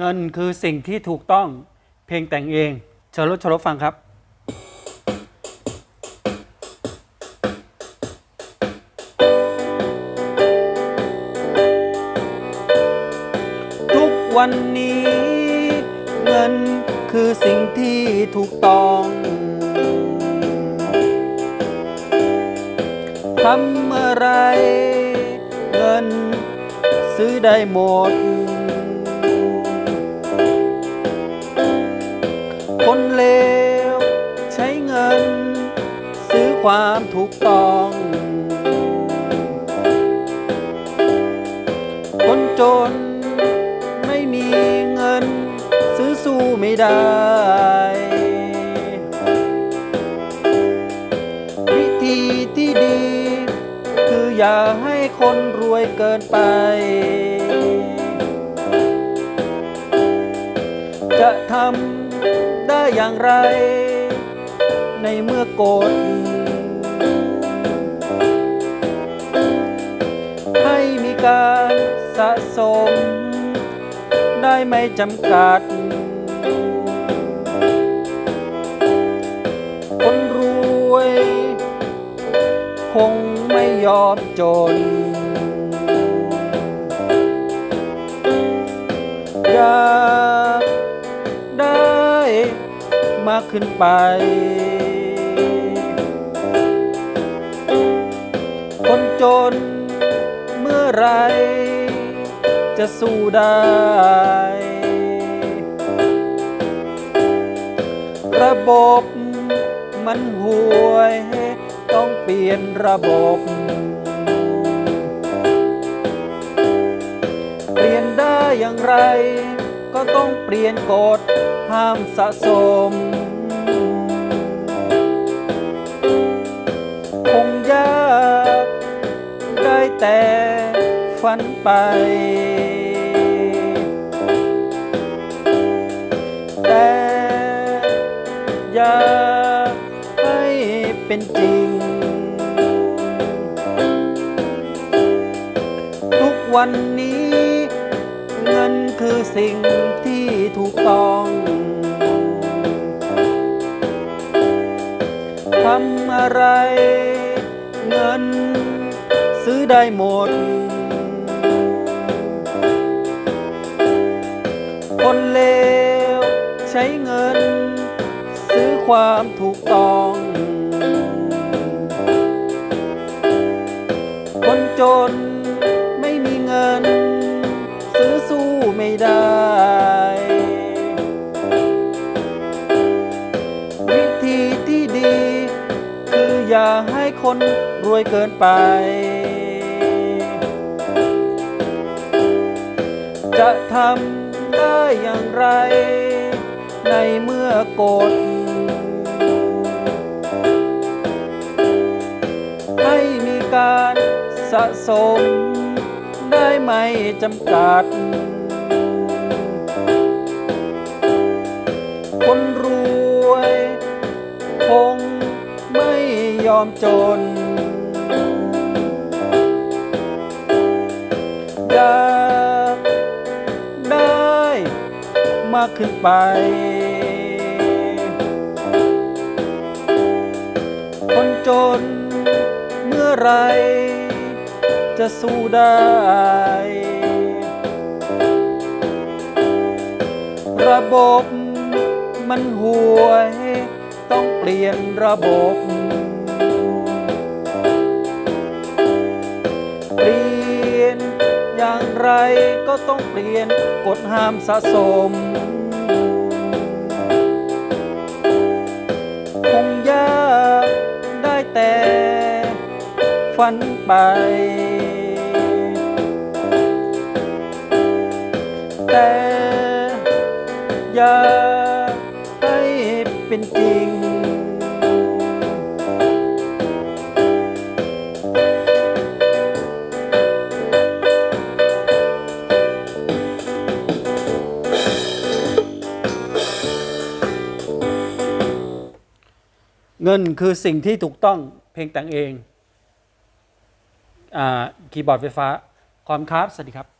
เงินคือสิ่งที่ถูกต้องเพลงแต่งเองเชิญรถชลบฟังครับ ทุกวันนี้ เงินคือสิ่งที่ถูกต้องทำอะไร เงินซื้อได้หมด คนเลว ใช้เงิน ซื้อความถูกต้อง คนจนไม่มีเงิน ซื้อสู้ไม่ได้ วิธีที่ดี คืออย่าให้คนรวยเกินไปจะทำ ได้อย่างไร ในเมื่อกดให้มีการสะสม ได้ไม่จำกัด คนรวย คงไม่ยอมจนอยา มากขึ้นไป คนจนเมื่อไรจะสู้ได้ ระบบมันห่วย ต้องเปลี่ยนระบบ เปลี่ยนได้อย่างไร ก็ต้องเปลี่ยนกฎห้ามสะสม คงยากได้แต่ฝันไป แต่อยากให้เป็นจริง ทุกวันนี้ คือสิ่งที่ถูกต้อง ทำอะไรเงินซื้อได้หมด คนเลวใช้เงิน ซื้อความถูกต้อง คนจน คนรวยเกินไป จะทำได้อย่างไร ในเมื่อกฎให้มีการสะสม ได้ไม่จำกัด คนรวย ยอมจน อยากได้มากขึ้นไป คนจนเมื่อไร จะสู้ได้ ระบบมันห่วย ต้องเปลี่ยนระบบ ไรก็ต้องเปลี่ยนกฎห้ามสะสม คงยากได้แต่ฝันไป แต่อย่าให้เป็นจริง เงินคือสิ่งที่ถูกต้องเพลงแต่งเองอคีย์บอร์ดไฟฟ้าความครับ สวัสดีครับ